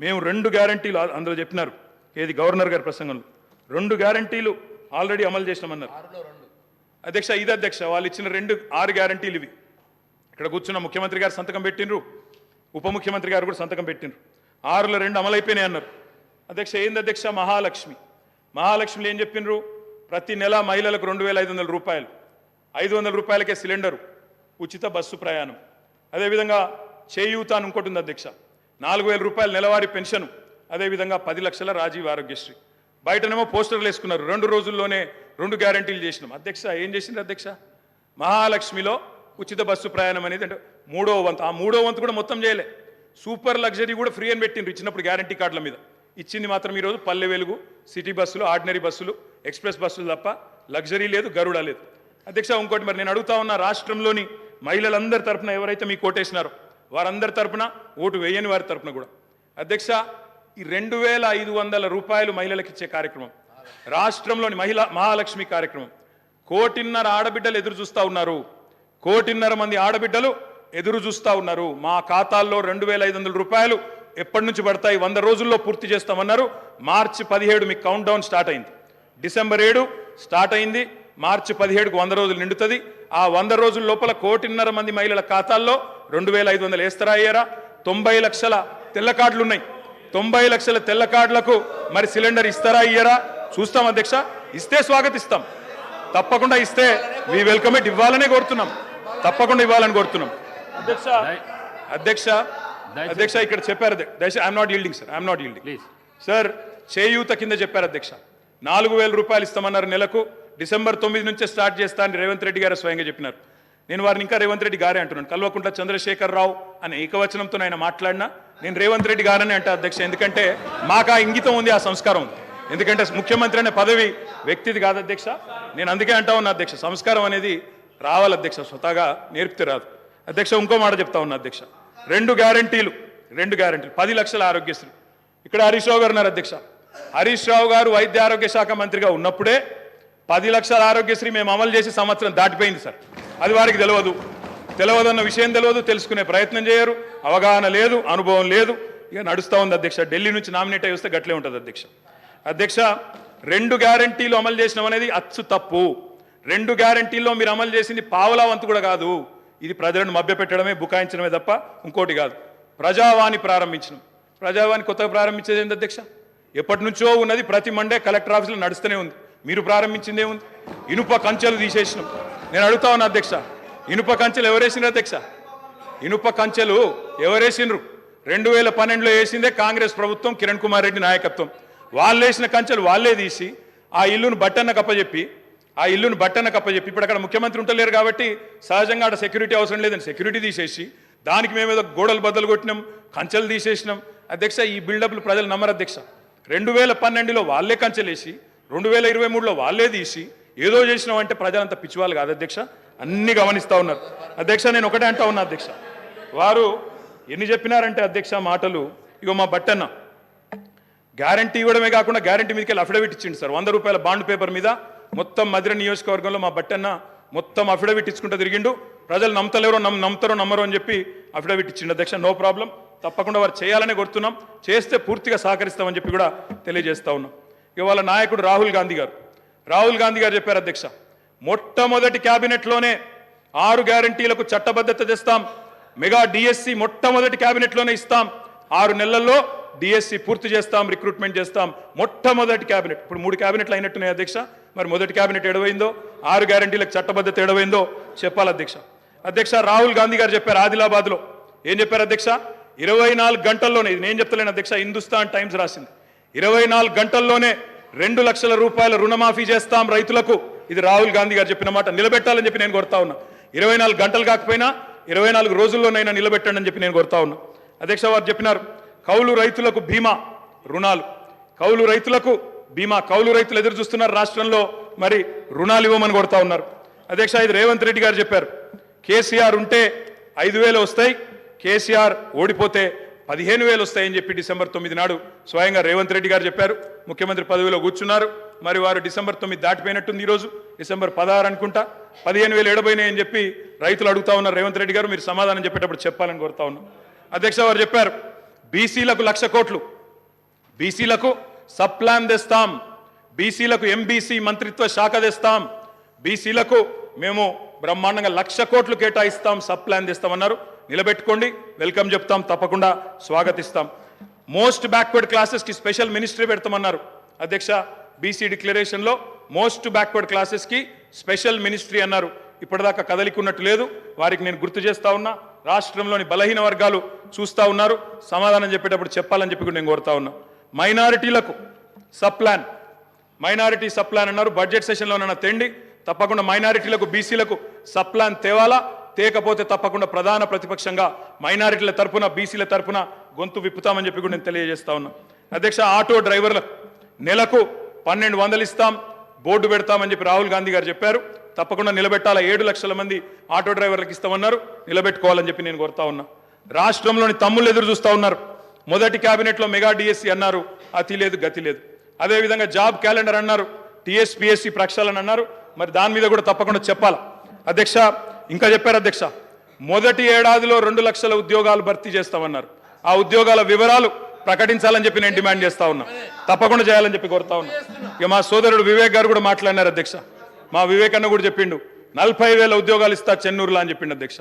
మేము రెండు గ్యారంటీలు అందులో చెప్పినారు ఏది గవర్నర్ గారి ప్రసంగంలో. రెండు గ్యారంటీలు ఆల్రెడీ అమలు చేసినామన్నారు. అధ్యక్ష ఇది అధ్యక్ష వాళ్ళు ఇచ్చిన రెండు ఆరు గ్యారంటీలు ఇవి. ఇక్కడ కూర్చున్న ముఖ్యమంత్రి గారు సంతకం పెట్టినరు ఉప ముఖ్యమంత్రి గారు కూడా సంతకం పెట్టినరు ఆరులో రెండు అమలైపోయినాయి అన్నారు. అధ్యక్ష ఏంది అధ్యక్ష? మహాలక్ష్మి. మహాలక్ష్మిలో ఏం చెప్పినరు ప్రతి నెల మహిళలకు రెండు వేల ఐదు వందల రూపాయలు. ఐదు వందల రూపాయలకే సిలిండరు ఉచిత బస్సు ప్రయాణం. అదేవిధంగా చేయూత అని ఇంకోటి ఉంది అధ్యక్ష. నాలుగు వేల రూపాయల నెలవారీ పెన్షన్ అదేవిధంగా పది లక్షల రాజీవ్ ఆరోగ్యశ్రీ. బయటనేమో పోస్టర్లు వేసుకున్నారు రెండు రోజుల్లోనే రెండు గ్యారంటీలు చేసినాం. అధ్యక్ష ఏం చేసింది అధ్యక్ష? మహాలక్ష్మిలో ఉచిత బస్సు ప్రయాణం అనేది అంటే మూడో వంతు. ఆ మూడో వంతు కూడా మొత్తం చేయలే. సూపర్ లగ్జరీ కూడా ఫ్రీ అని పెట్టిండ్రు ఇచ్చినప్పుడు గ్యారంటీ కార్డుల మీద. ఇచ్చింది మాత్రం ఈరోజు పల్లె వెలుగు సిటీ బస్సులు ఆర్డినరీ బస్సులు ఎక్స్ప్రెస్ బస్సులు తప్ప లగ్జరీ లేదు గరుడ లేదు. అధ్యక్ష ఇంకోటి మరి నేను అడుగుతా ఉన్న రాష్ట్రంలోని మహిళలందరి తరఫున ఎవరైతే మీకు ఓటేసినారో వారందరి తరపున ఓటు వేయని వారి తరపున కూడా. అధ్యక్ష ఈ రెండు వేల ఐదు వందల రూపాయలు మహిళలకు ఇచ్చే కార్యక్రమం రాష్ట్రంలోని మహిళా మహాలక్ష్మి కార్యక్రమం. కోటిన్నర ఆడబిడ్డలు ఎదురు చూస్తూ ఉన్నారు. కోటిన్నర మంది ఆడబిడ్డలు ఎదురు చూస్తూ ఉన్నారు. మా ఖాతాల్లో రెండు వేల ఐదు వందల రూపాయలు ఎప్పటి నుంచి పడతాయి? వంద రోజుల్లో పూర్తి చేస్తామన్నారు. మార్చి పదిహేడు మీకు కౌంట్ డౌన్ స్టార్ట్ అయింది. డిసెంబర్ ఏడు స్టార్ట్ అయింది. మార్చి పదిహేడుకు వంద రోజులు నిండుతుంది. ఆ వంద రోజుల లోపల కోటిన్నర మంది మహిళల ఖాతాల్లో రెండు వేల ఐదు వందలు వేస్తారా అయ్యారా తొంభై లక్షల తెల్ల కార్డులు ఉన్నాయి తొంభై లక్షల తెల్ల కార్డులకు మరి సిలిండర్ ఇస్తారా ఇయ్యరా చూస్తాం అధ్యక్ష. ఇస్తే స్వాగతిస్తాం. తప్పకుండా ఇస్తే వి వెల్కమ్ ఇట్ ఇవ్వాలనే కోరుతున్నాం. తప్పకుండా ఇవ్వాలని కోరుతున్నాం. అధ్యక్ష అధ్యక్ష అధ్యక్ష ఇక్కడ చెప్పారు దయచేసి I'm not yielding sir I'm not yielding please sir చేయూత కింద చెప్పారు అధ్యక్ష. నాలుగు వేల రూపాయలు ఇస్తామన్నారు నెలకు. డిసెంబర్ తొమ్మిది నుంచే స్టార్ట్ చేస్తా అని రేవంత్ రెడ్డి గారు స్వయంగా చెప్పినారు. నేను వారిని ఇంకా రేవంత్ రెడ్డి గారే అంటున్నాను. కల్వకుంట్ల చంద్రశేఖర్ రావు అనే ఏకవచనంతో ఆయన మాట్లాడినా నేను రేవంత్ రెడ్డి గారని అంటే అధ్యక్ష. ఎందుకంటే మాకు ఆ ఇంగితం ఉంది ఆ సంస్కారం ఉంది. ఎందుకంటే ముఖ్యమంత్రి అనే పదవి వ్యక్తిది కాదు అధ్యక్ష. నేను అందుకే అంటా ఉన్నా అధ్యక్ష. సంస్కారం అనేది రావాలి అధ్యక్ష. స్వతహాగా నేర్పితే రాదు. అధ్యక్ష ఇంకో మాట చెప్తా ఉన్నా అధ్యక్ష. రెండు గ్యారంటీలు రెండు గ్యారంటీలు. పది లక్షల ఆరోగ్యశ్రీ. ఇక్కడ హరీష్ రావు గారు ఉన్నారు అధ్యక్ష. హరీష్ రావు గారు వైద్య ఆరోగ్య శాఖ మంత్రిగా ఉన్నప్పుడే పది లక్షల ఆరోగ్యశ్రీ మేము అమలు చేసి సంవత్సరం దాటిపోయింది సార్. అది వారికి తెలియదు. తెలియదన్న విషయం తెలియదు తెలుసుకునే ప్రయత్నం చేయరు. అవగాహన లేదు అనుభవం లేదు. ఇక నడుస్తూ ఉంది అధ్యక్ష. ఢిల్లీ నుంచి నామినేట్ అయ్యి వస్తే గట్లే ఉంటుంది అధ్యక్ష. అధ్యక్ష రెండు గ్యారంటీలు అమలు చేసినాం అనేది అచ్చు తప్పు. రెండు గ్యారంటీల్లో మీరు అమలు చేసింది పావలా వంతు కూడా కాదు. ఇది ప్రజలను మభ్యపెట్టడమే బుకాయించడమే తప్ప ఇంకోటి కాదు. ప్రజావాణి ప్రారంభించడం ప్రజావాణి కొత్తగా ప్రారంభించేది ఏంటి అధ్యక్ష? ఎప్పటి నుంచో ఉన్నది ప్రతి మండే కలెక్టర్ ఆఫీసులో నడుస్తూనే ఉంది. మీరు ప్రారంభించిందే ఉంది. ఇనుప కంచెలు తీసేసినాం. నేను అడుగుతా ఉన్నా అధ్యక్ష ఇనుప కంచెలు ఎవరేసినారు అధ్యక్ష? ఇనుప కంచెలు ఎవరేసిండ్రు రెండు వేల పన్నెండులో వేసిందే కాంగ్రెస్ ప్రభుత్వం కిరణ్ కుమార్ రెడ్డి నాయకత్వం. వాళ్ళు వేసిన కంచెలు వాళ్ళే తీసి ఆ ఇల్లును బట్టన్న కప్పచెప్పి ఆ ఇల్లును బట్టన్న కప్పచెప్పి ఇప్పుడు అక్కడ ముఖ్యమంత్రి ఉంటలేరు కాబట్టి సహజంగా అక్కడ సెక్యూరిటీ అవసరం లేదని సెక్యూరిటీ తీసేసి దానికి మేము ఏదో గోడలు బద్దలు కొట్టినాం కంచెలు తీసేసినాం. అధ్యక్ష ఈ బిల్డప్లు ప్రజలు నమ్మరు అధ్యక్ష. రెండు వేల పన్నెండులో వాళ్ళే కంచెలేసి రెండు వేల ఇరవై మూడులో వాళ్ళే తీసి ఏదో చేసినాం అంటే ప్రజలంతా పిచ్చివాళ్ళు కాదు అధ్యక్ష. అన్ని గమనిస్తూ ఉన్నారు. అధ్యక్ష నేను ఒకటే అంటా ఉన్నా అధ్యక్ష. వారు ఎన్ని చెప్పినారంటే అధ్యక్ష మాటలు ఇగో మా బట్టన్న గ్యారంటీ ఇవ్వడమే కాకుండా గ్యారంటీ మీదకి వెళ్ళి అఫిడవిట్ ఇచ్చిండు సార్. వంద రూపాయల బాండ్ పేపర్ మీద మొత్తం మధుర నియోజకవర్గంలో మా బట్టన్న మొత్తం అఫిడవిట్ ఇచ్చుకుంటూ తిరిగిండు. ప్రజలు నమ్మతలేరో నమ్ నమ్ముతారో నమ్మరో అని చెప్పి అఫిడవిట్ ఇచ్చిండు అధ్యక్ష. నో ప్రాబ్లం తప్పకుండా వారు చేయాలనే కోరుతున్నాం. చేస్తే పూర్తిగా సహకరిస్తామని చెప్పి కూడా తెలియజేస్తా ఉన్నాం. ఇవాళ నాయకుడు రాహుల్ గాంధీ గారు. రాహుల్ గాంధీ గారు చెప్పారు అధ్యక్ష మొట్టమొదటి క్యాబినెట్లోనే ఆరు గ్యారంటీలకు చట్టబద్ధత తెస్తాం. మెగా డిఎస్సి మొట్టమొదటి క్యాబినెట్లోనే ఇస్తాం. ఆరు నెలల్లో డిఎస్సి పూర్తి చేస్తాం రిక్రూట్మెంట్ చేస్తాం. మొట్టమొదటి క్యాబినెట్. ఇప్పుడు మూడు క్యాబినెట్లు అయినట్టున్నాయి అధ్యక్ష. మరి మొదటి క్యాబినెట్ ఎడవైందో ఆరు గ్యారంటీలకు చట్టబద్ధత ఎడవైందో చెప్పాలి అధ్యక్ష. అధ్యక్ష రాహుల్ గాంధీ గారు చెప్పారు ఆదిలాబాద్లో. ఏం చెప్పారు అధ్యక్ష? ఇరవై నాలుగు గంటల్లోనే ఇది నేను చెప్తలేను అధ్యక్ష హిందుస్థాన్ టైమ్స్ రాసింది. ఇరవై నాలుగు గంటల్లోనే రెండు లక్షల రూపాయల రుణమాఫీ చేస్తాం రైతులకు. ఇది రాహుల్ గాంధీ గారు చెప్పిన మాట. నిలబెట్టాలని చెప్పి నేను కోరుతా ఉన్నా. ఇరవై నాలుగు గంటలు కాకపోయినా ఇరవై నాలుగు రోజుల్లోనైనా నిలబెట్టండి అని చెప్పి నేను కోరుతా ఉన్నా. అధ్యక్ష వారు చెప్పినారు కౌలు రైతులకు బీమా రుణాలు. కౌలు రైతులకు బీమా కౌలు రైతులు ఎదురు చూస్తున్నారు రాష్ట్రంలో. మరి రుణాలు ఇవ్వమని కొడతా ఉన్నారు. అధ్యక్ష ఇది రేవంత్ రెడ్డి గారు చెప్పారు. కేసీఆర్ ఉంటే ఐదు వేలు వస్తాయి కేసీఆర్ ఓడిపోతే పదిహేను వేలు వస్తాయని చెప్పి డిసెంబర్ తొమ్మిది నాడు స్వయంగా రేవంత్ రెడ్డి గారు చెప్పారు. ముఖ్యమంత్రి పదవిలో కూర్చున్నారు. మరి వారు డిసెంబర్ తొమ్మిది దాటిపోయినట్టుంది ఈరోజు. డిసెంబర్ పదహారు అనుకుంటా. పదిహేను వేలు ఎడబోయినాయని చెప్పి రైతులు అడుగుతా ఉన్నారు రేవంత్ రెడ్డి గారు. మీరు సమాధానం చెప్పేటప్పుడు చెప్పాలని కోరుతా ఉన్నాం. అధ్యక్ష వారు చెప్పారు బీసీలకు లక్ష కోట్లు. బీసీలకు సప్లాన్ తెస్తాం. బీసీలకు ఎంబీసీ మంత్రిత్వ శాఖ తెస్తాం. బీసీలకు మేము బ్రహ్మాండంగా లక్ష కోట్లు కేటాయిస్తాం సప్లాన్ ప్లాన్ తెస్తామన్నారు. నిలబెట్టుకోండి. వెల్కమ్ చెప్తాం. తప్పకుండా స్వాగతిస్తాం. మోస్ట్ బ్యాక్వర్డ్ క్లాసెస్కి స్పెషల్ మినిస్ట్రీ పెడతామన్నారు. అధ్యక్ష బీసీ డిక్లరేషన్లో మోస్ట్ బ్యాక్వర్డ్ క్లాసెస్కి స్పెషల్ మినిస్ట్రీ అన్నారు. ఇప్పటిదాకా కదలికున్నట్టు లేదు. వారికి నేను గుర్తు చేస్తా ఉన్నా రాష్ట్రంలోని బలహీన వర్గాలు చూస్తా ఉన్నారు. సమాధానం చెప్పేటప్పుడు చెప్పాలని చెప్పి కూడా నేను కోరుతా ఉన్నా. మైనారిటీలకు sub plan. Minority sub plan అన్నారు బడ్జెట్ సెషన్లోనన్నా తెండి తప్పకుండా మైనారిటీలకు బీసీలకు సప్లాన్ తేవాలా? తేకపోతే తప్పకుండా ప్రధాన ప్రతిపక్షంగా మైనారిటీల తరపున బీసీల తరపున గొంతు విప్పుతామని చెప్పి కూడా నేను తెలియజేస్తా ఉన్నా. అధ్యక్ష ఆటో డ్రైవర్లకు నెలకు పన్నెండు వందలు ఇస్తాం బోర్డు పెడతామని చెప్పి రాహుల్ గాంధీ గారు చెప్పారు. తప్పకుండా నిలబెట్టాల? ఏడు లక్షల మంది ఆటో డ్రైవర్లకు ఇస్తామన్నారు. నిలబెట్టుకోవాలని చెప్పి నేను కోరుతా ఉన్నా. రాష్ట్రంలోని తమ్ముళ్ళు ఎదురు చూస్తూ ఉన్నారు. మొదటి క్యాబినెట్లో మెగా డిఎస్సి అన్నారు. అతి లేదు గతి లేదు. అదేవిధంగా జాబ్ క్యాలెండర్ అన్నారు. టీఎస్పీఎస్సీ ప్రక్షాళన అన్నారు. మరి దాని మీద కూడా తప్పకుండా చెప్పాలి? అధ్యక్ష ఇంకా చెప్పారు అధ్యక్ష? మొదటి ఏడాదిలో రెండు లక్షల ఉద్యోగాలు భర్తీ చేస్తామన్నారు. ఆ ఉద్యోగాల వివరాలు ప్రకటించాలని చెప్పి నేను డిమాండ్ చేస్తా ఉన్నా. తప్పకుండా చేయాలని చెప్పి కోరుతా ఉన్నా. ఇక మా సోదరుడు వివేక్ గారు కూడా మాట్లాడినారు అధ్యక్ష. మా వివేక్ అన్న కూడా చెప్పిండు. నలభై వేల ఉద్యోగాలు ఇస్తా చెన్నూరులో అని చెప్పిండు అధ్యక్ష.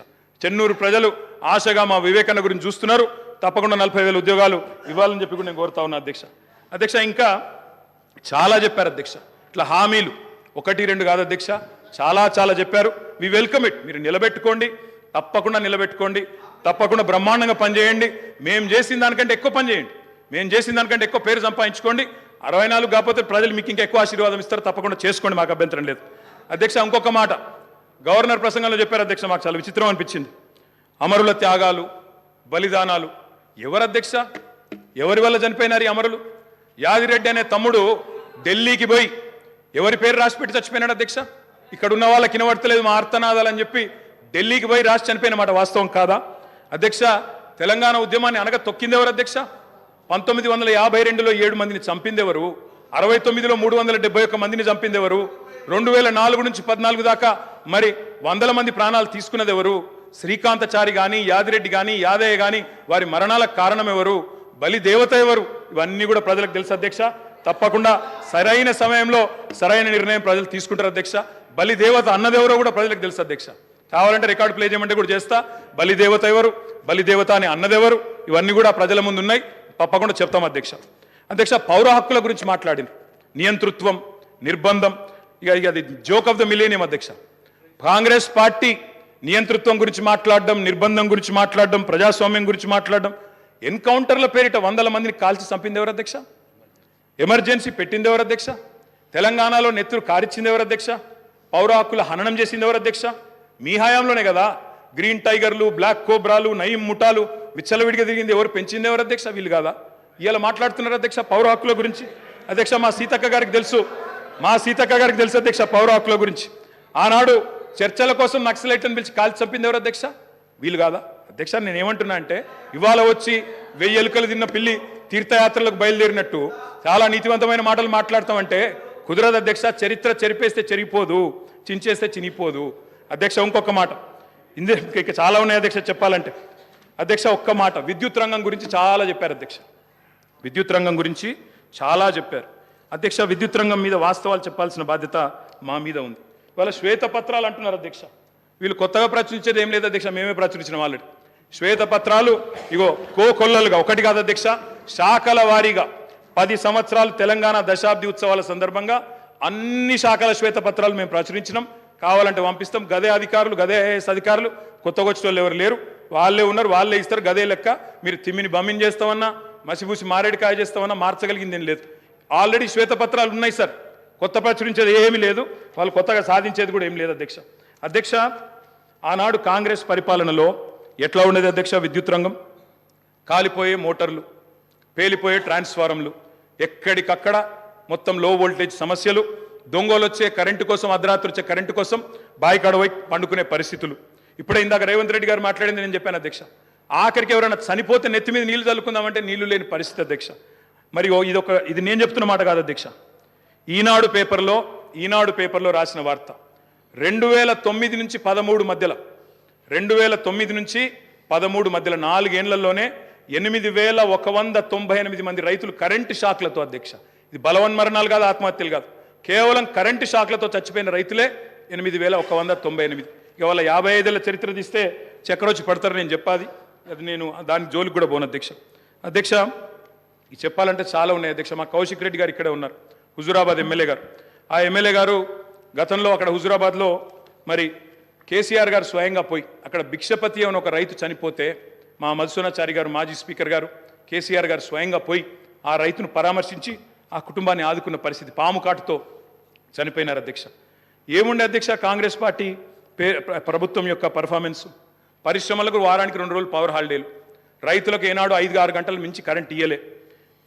చెన్నూరు ప్రజలు ఆశగా మా వివేకన్న గురించి చూస్తున్నారు. తప్పకుండా నలభై వేల ఉద్యోగాలు ఇవ్వాలని చెప్పి కూడా నేను కోరుతా ఉన్నా అధ్యక్ష. అధ్యక్ష ఇంకా చాలా చెప్పారు అధ్యక్ష. ఇట్లా హామీలు ఒకటి రెండు కాదు అధ్యక్ష. చాలా చాలా చెప్పారు. వి వెల్కమ్ ఇట్ మీరు నిలబెట్టుకోండి. తప్పకుండా నిలబెట్టుకోండి. తప్పకుండా బ్రహ్మాండంగా పనిచేయండి. మేము చేసిన దానికంటే ఎక్కువ పనిచేయండి మేము చేసిన దానికంటే ఎక్కువ పేరు సంపాదించుకోండి. అరవై నాలుగు కాకపోతే ప్రజలు మీకు ఇంకా ఎక్కువ ఆశీర్వాదం ఇస్తారు. తప్పకుండా చేసుకోండి. మాకు అభ్యంతరం లేదు. అధ్యక్ష ఇంకొక మాట. గవర్నర్ ప్రసంగంలో చెప్పారు అధ్యక్ష మాకు చాలా విచిత్రం అనిపించింది. అమరుల త్యాగాలు బలిదానాలు ఎవరు అధ్యక్ష? ఎవరి వల్ల చనిపోయినారు ఈ అమరులు? యాదిరెడ్డి అనే తమ్ముడు ఢిల్లీకి పోయి ఎవరి పేరు రాసి పెట్టి చచ్చిపోయినాడు అధ్యక్ష? ఇక్కడ ఉన్న వాళ్ళకి వినబడతలేదు మా ఆర్తనాదాలు అని చెప్పి ఢిల్లీకి పోయి రాసి చనిపోయిన మాట వాస్తవం కాదా? అధ్యక్ష తెలంగాణ ఉద్యమాన్ని అనగా తొక్కింది ఎవరు అధ్యక్ష? పంతొమ్మిది వందల యాభై రెండులో ఏడు మందిని చంపింది ఎవరు అరవై తొమ్మిదిలో మూడు వందల డెబ్బై ఒక్క మందిని చంపింది ఎవరు రెండు వేల నాలుగు నుంచి పద్నాలుగు దాకా మరి వందల మంది ప్రాణాలు తీసుకున్నది ఎవరు శ్రీకాంతచారి కానీ యాదిరెడ్డి కానీ యాదయ్య కానీ వారి మరణాలకు కారణం ఎవరు బలి దేవత ఎవరు? ఇవన్నీ కూడా ప్రజలకు తెలుసు అధ్యక్ష. తప్పకుండా సరైన సమయంలో సరైన నిర్ణయం ప్రజలు తీసుకుంటారు అధ్యక్ష. బలి దేవత అన్నదెవరో కూడా ప్రజలకు తెలుసు అధ్యక్ష. కావాలంటే రికార్డు ప్లే చేయమంటే కూడా చేస్తా. బలి దేవత ఎవరు? బలి దేవత అని అన్నదెవరు? ఇవన్నీ కూడా ప్రజల ముందు ఉన్నాయి. తప్పకుండా చెప్తాం అధ్యక్ష. అధ్యక్ష పౌర హక్కుల గురించి మాట్లాడింది. నియంతృత్వం నిర్బంధం. ఇక ఇక అది జోక్ ఆఫ్ ద మిలేనియం అధ్యక్ష. కాంగ్రెస్ పార్టీ నియంతృత్వం గురించి మాట్లాడడం నిర్బంధం గురించి మాట్లాడడం ప్రజాస్వామ్యం గురించి మాట్లాడడం ఎన్కౌంటర్ల పేరిట వందల మందిని కాల్చి చంపింది ఎవరు అధ్యక్ష? ఎమర్జెన్సీ పెట్టింది ఎవరు అధ్యక్ష? తెలంగాణలో నెత్తురు కారిచ్చింది ఎవరు అధ్యక్ష? పౌర హక్కుల హననం చేసింది ఎవరు అధ్యక్ష? మీ హయాంలోనే కదా. గ్రీన్ టైగర్లు బ్లాక్ కోబ్రాలు నయీం ముఠాలు విచ్చలవిడిగా తిరిగింది ఎవరు? పెంచింది ఎవరు అధ్యక్ష? వీళ్ళు కాదా? ఇలా మాట్లాడుతున్నారు అధ్యక్ష పౌర హక్కుల గురించి. అధ్యక్ష మా సీతక్క గారికి తెలుసు. మా సీతక్క గారికి తెలుసు అధ్యక్ష పౌర హక్కుల గురించి. ఆనాడు చర్చల కోసం నక్సలైట్ని పిలిచి కాల్చి చంపింది ఎవరు అధ్యక్ష? వీలు కాదా? అధ్యక్ష నేను ఏమంటున్నా అంటే ఇవాళ వచ్చి వెయ్యి ఎలుకలు తిన్న పిల్లి తీర్థయాత్రలకు బయలుదేరినట్టు చాలా నీతివంతమైన మాటలు మాట్లాడతామంటే కుదరదు అధ్యక్ష చరిత్ర చెరిపేస్తే చెరిగిపోదు చించేస్తే చినిపోదు అధ్యక్ష ఇంకొక మాట. ఇందే ఇక చాలా ఉన్నాయి అధ్యక్ష చెప్పాలంటే. అధ్యక్ష ఒక్క మాట. విద్యుత్ రంగం గురించి చాలా చెప్పారు అధ్యక్ష. విద్యుత్ రంగం గురించి చాలా చెప్పారు. అధ్యక్ష విద్యుత్ రంగం మీద వాస్తవాలు చెప్పాల్సిన బాధ్యత మా మీద ఉంది. వాళ్ళ శ్వేతపత్రాలు అంటున్నారు అధ్యక్ష. వీళ్ళు కొత్తగా ప్రచురించేది ఏం లేదు అధ్యక్ష మేమే ప్రచురించిన వాళ్ళని శ్వేతపత్రాలు ఇగో కో కొల్లలుగా ఒకటి కాదు అధ్యక్ష శాఖల వారీగా పది సంవత్సరాలు తెలంగాణ దశాబ్ది ఉత్సవాల సందర్భంగా అన్ని శాఖల శ్వేతపత్రాలు మేము ప్రచురించినాం. కావాలంటే పంపిస్తాం. గదే అధికారులు గదే ఐఏఎస్ అధికారులు కొత్తగా వచ్చిన వాళ్ళు ఎవరు లేరు. వాళ్ళే ఉన్నారు వాళ్ళే ఇస్తారు గదే లెక్క. మీరు తిమ్మిని బమ్మిన్ చేస్తామన్నా మసిపూసి మారేడికాయ చేస్తామన్నా మార్చగలిగింది ఏం లేదు. ఆల్రెడీ శ్వేతపత్రాలు ఉన్నాయి సార్. కొత్త ప్రచురించేది ఏమీ లేదు. వాళ్ళు కొత్తగా సాధించేది కూడా ఏం లేదు అధ్యక్ష. అధ్యక్ష ఆనాడు కాంగ్రెస్ పరిపాలనలో ఎట్లా ఉండేది అధ్యక్ష విద్యుత్ రంగం? కాలిపోయే మోటార్లు పేలిపోయే ట్రాన్స్ఫారంలు ఎక్కడికక్కడ మొత్తం లో వోల్టేజ్ సమస్యలు దొంగలు వచ్చే కరెంటు కోసం అర్ధరాత్రి వచ్చే కరెంటు కోసం బాయికడవై పండుకునే పరిస్థితులు. ఇప్పుడే ఇందాక రేవంత్ రెడ్డి గారు మాట్లాడింది నేను చెప్పాను అధ్యక్ష. ఆఖరికి ఎవరైనా చనిపోతే నెత్తి మీద నీళ్ళు చల్లుకుందామంటే నీళ్ళు లేని పరిస్థితి అధ్యక్ష. మరి ఓ ఇదొక ఇది నేను చెప్తున్న మాట కాదు అధ్యక్ష. ఈనాడు పేపర్లో ఈనాడు పేపర్లో రాసిన వార్త. రెండు వేల తొమ్మిది నుంచి పదమూడు మధ్యలో రెండు వేల తొమ్మిది నుంచి పదమూడు మధ్యలో నాలుగేళ్ళలోనే ఎనిమిది వేల ఒక వంద తొంభై ఎనిమిది మంది రైతులు కరెంటు షాక్లతో అధ్యక్ష. ఇది బలవన్ మరణాలు కాదు ఆత్మహత్యలు కాదు. కేవలం కరెంటు షాక్లతో చచ్చిపోయిన రైతులే ఎనిమిది వేల ఒక వంద తొంభై ఎనిమిది. ఇక యాభై ఐదేళ్ళ చరిత్ర తీస్తే చక్రవచ్చి పడతారు నేను చెప్పాది అది నేను దాని జోలికి కూడా పోను అధ్యక్ష. అధ్యక్ష చెప్పాలంటే చాలా ఉన్నాయి అధ్యక్ష. మా కౌశిక్ రెడ్డి గారు ఇక్కడే ఉన్నారు. హుజురాబాద్ ఎమ్మెల్యే గారు. ఆ ఎమ్మెల్యే గారు గతంలో అక్కడ హుజురాబాద్లో మరి కేసీఆర్ గారు స్వయంగా పోయి అక్కడ భిక్షపతి అని ఒక రైతు చనిపోతే మా మధుసూనాచారి గారు మాజీ స్పీకర్ గారు కేసీఆర్ గారు స్వయంగా పోయి ఆ రైతును పరామర్శించి ఆ కుటుంబాన్ని ఆదుకున్న పరిస్థితి పాము కాటుతో చనిపోయినారు అధ్యక్ష. ఏముండే అధ్యక్ష కాంగ్రెస్ పార్టీ పే ప్రభుత్వం యొక్క పర్ఫార్మెన్స్? పరిశ్రమలకు వారానికి రెండు రోజులు పవర్ హాలిడేలు. రైతులకు ఏనాడు ఐదు ఆరు గంటలు మించి కరెంట్ ఇయ్యలే.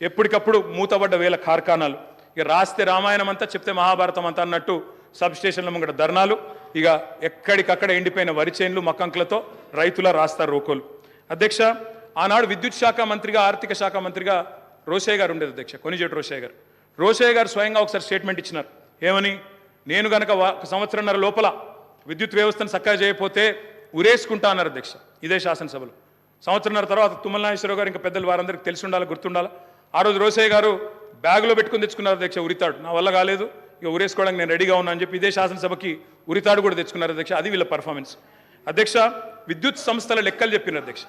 ఎప్పటికప్పుడు మూతబడ్డ వేల కార్ఖానాలు. ఇక రాస్తే రామాయణం అంతా చెప్తే మహాభారతం అంతా అన్నట్టు సబ్ స్టేషన్ల ముంగట ధర్నాలు. ఇక ఎక్కడికక్కడ ఎండిపోయిన వరి చేన్లు మక్కంకులతో రైతుల రాస్తారు రోకోలు. అధ్యక్ష ఆనాడు విద్యుత్ శాఖ మంత్రిగా ఆర్థిక శాఖ మంత్రిగా రోషయ్య గారు ఉండేది అధ్యక్ష కొనిజేటి రోషయ్య గారు. రోషయ్య గారు స్వయంగా ఒకసారి స్టేట్మెంట్ ఇచ్చినారు. ఏమని? నేను గనక ఒక సంవత్సరంన్నర లోపల విద్యుత్ వ్యవస్థను చక్కగా చేయకపోతే ఉరేసుకుంటా అన్నారు అధ్యక్ష ఇదే శాసనసభలో. సంవత్సరంన్నర తర్వాత తుమ్మల నాగేశ్వరరావు గారు ఇంకా పెద్దలు వారందరికీ తెలిసి ఉండాలి గుర్తుండాలి? ఆ రోజు రోసయ్య గారు బ్యాగులో పెట్టుకుని తెచ్చుకున్నారు అధ్యక్ష ఉరితాడు. నా వల్ల కాలేదు. ఇక ఉరేసుకోవడానికి నేను రెడీగా ఉన్నా అని చెప్పి ఇదే శాసనసభకి ఉరితాడు కూడా తెచ్చుకున్నారు అధ్యక్ష. అది వీళ్ళ పర్ఫార్మెన్స్ అధ్యక్ష విద్యుత్ సంస్థల లెక్కలు చెప్పిన అధ్యక్ష.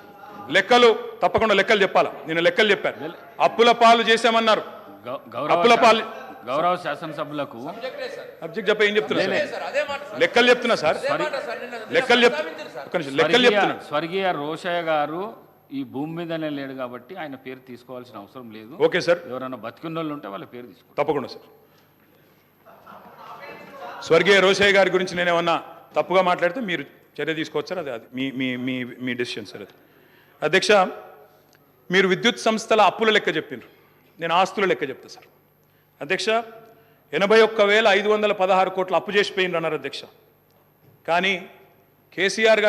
లెక్కలు తప్పకుండా లెక్కలు చెప్పాలా? నేను లెక్కలు చెప్పాను అప్పుల పాలు చేశామన్నారు. అప్పుల పాలు గౌరవ శాసనసభ్యులకు అబ్జెక్ట్ చెప్ప ఏం చెప్తున్నా సార్? లెక్కలు చెప్తున్నా సార్ లెక్కలు చెప్తున్నా లెక్కలు చెప్తున్నా. స్వర్గీయ రోషయ్య గారు ఈ భూమి మీదనే లేడు కాబట్టి ఆయన పేరు తీసుకోవాల్సిన అవసరం లేదు. Okay sir. ఎవరైనా బతికున్న వాళ్ళు ఉంటే వాళ్ళ పేరు తీసుకో. తప్పకుండా సార్. స్వర్గీయ రోషయ్య గారి గురించి నేను ఏమన్నా తప్పుగా మాట్లాడితే మీరు చర్య తీసుకోవచ్చు సార్? అది అది మీ మీ మీ మీ డెసిషన్ సార్ అది. అధ్యక్ష మీరు విద్యుత్ సంస్థల అప్పుల లెక్క చెప్పిండ్రు నేను ఆస్తుల లెక్క చెప్తా సార్. అధ్యక్ష ఎనభై ఒక్క వేల ఐదు వందల పదహారు కోట్ల అప్పు చేసిపోయిండ్రు అన్నారు అధ్యక్ష. కానీ కేసీఆర్ గారు